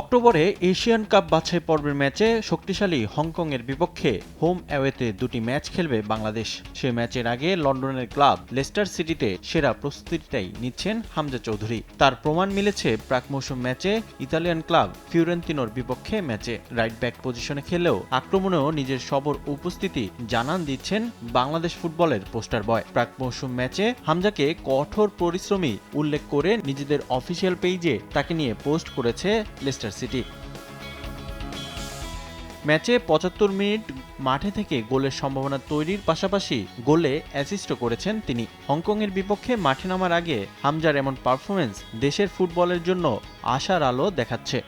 অক্টোবরে Asian cup বাছাই পর্বের ম্যাচে শক্তিশালী হংকংয়ের বিপক্ষে হোম অ্যাওয়েতে দুটি ম্যাচ খেলবে বাংলাদেশ। সে ম্যাচের আগে লন্ডনের ক্লাব লেস্টার সিটিতে সেরা প্রস্তুতিটাই নিচ্ছেন হামজা চৌধুরী। তার প্রমাণ মিলেছে প্রাক মৌসুম ম্যাচে ইতালিয়ান ক্লাব ফিউরেন্তিনোর বিপক্ষে ম্যাচে রাইট ব্যাক পজিশনে খেলেও আক্রমণেও নিজের সবর উপস্থিতি জানান দিচ্ছেন বাংলাদেশ ফুটবলের পোস্টার বয়। প্রাক মৌসুম ম্যাচে হামজাকে কঠোর পরিশ্রমী উল্লেখ করে নিজেদের অফিসিয়াল পেজে তাকে নিয়ে পোস্ট করেছে লেস্টার সিটি। ম্যাচে পঁচাত্তর মিনিট মাঠে থেকে গোলের সম্ভাবনা তৈরির পাশাপাশি গোলে অ্যাসিস্টও করেছেন তিনি। হংকংয়ের বিপক্ষে মাঠে নামার আগে হামজার এমন পারফরমেন্স দেশের ফুটবলের জন্য আশার আলো দেখাচ্ছে।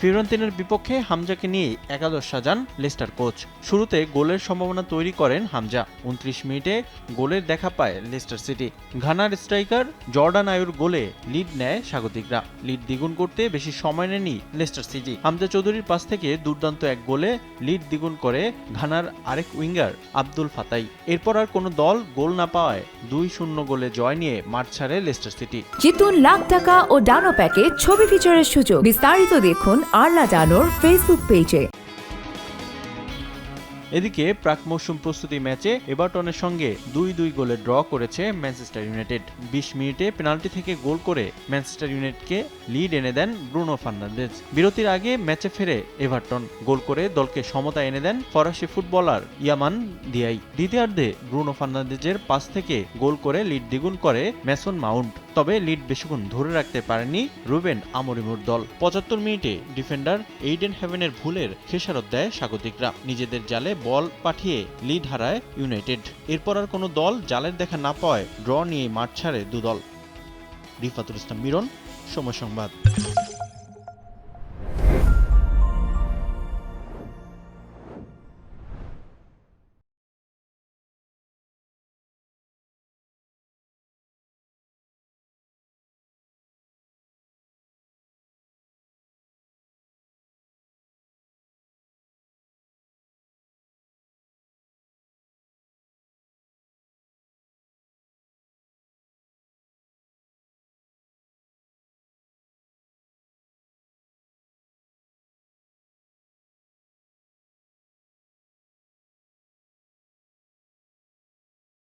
ফিওরেন্তিনার বিপক্ষে হামজাকে নিয়ে একাদশ সাজান লেস্টার কোচ। শুরুতে গোলের সম্ভাবনা তৈরি করেন হামজা। উনত্রিশ মিনিটে গোলের দেখা পায় লেস্টার সিটি। ঘানার স্ট্রাইকার জর্ডান আয়ুর গোলে লিড নেয় স্বাগতিকরা। লিড দ্বিগুণ করতে বেশি সময় নেয়নি লেস্টার সিটি। হামজা চৌধুরীর পাশ থেকে দুর্দান্ত এক গোলে লিড দ্বিগুণ করে ঘানার আরেক উইঙ্গার আব্দুল ফাতাই। এরপর আর কোনো দল গোল না পাওয়ায় দুই শূন্য গোলে জয় নিয়ে মাঠ ছাড়ে লেস্টার সিটি। জিতুন লাখ টাকা ও ডানো প্যাকে ছবি ফিচারের সুযোগ। বিস্তারিত দেখুন আরলা ফেসবুক পেজে এদিকে প্রাক মৌসুম প্রস্তুতি ম্যাচে এভারটনের সঙ্গে দুই দুই গোলে ড্র করেছে ম্যানচেস্টার ইউনাইটেড। বিশ মিনিটে পেনাল্টি থেকে গোল করে ম্যানচেস্টার ইউনাইটেডকে লিড এনে দেন ব্রুনো ফার্নান্দেজ। বিরতির আগে ম্যাচে ফেরে এভারটন গোল করে দলকে সমতা এনে দেন ফরাসি ফুটবলার ইয়ামান দিয়াই। দ্বিতীয়ার্ধে ব্রুনো ফার্নান্দেজের পাস থেকে গোল করে লিড দ্বিগুণ করে ম্যাসন মাউন্ট। তবে লিড বেশিক্ষণ ধরে রাখতে পারেনি রুবেন আমরিমুর দল। পঁচাত্তর মিনিটে ডিফেন্ডার এইডেন হেভেনের ভুলের খেসারত দেয় স্বাগতিকরা। নিজেদের জালে বল পাঠিয়ে লিড হারায় ইউনাইটেড। এরপর আর কোনো দল জালের দেখা না পাওয়ায় ড্র নিয়ে মাঠ ছাড়ে দুদল। রিফাতুল ইসলাম মিরন, সময় সংবাদ।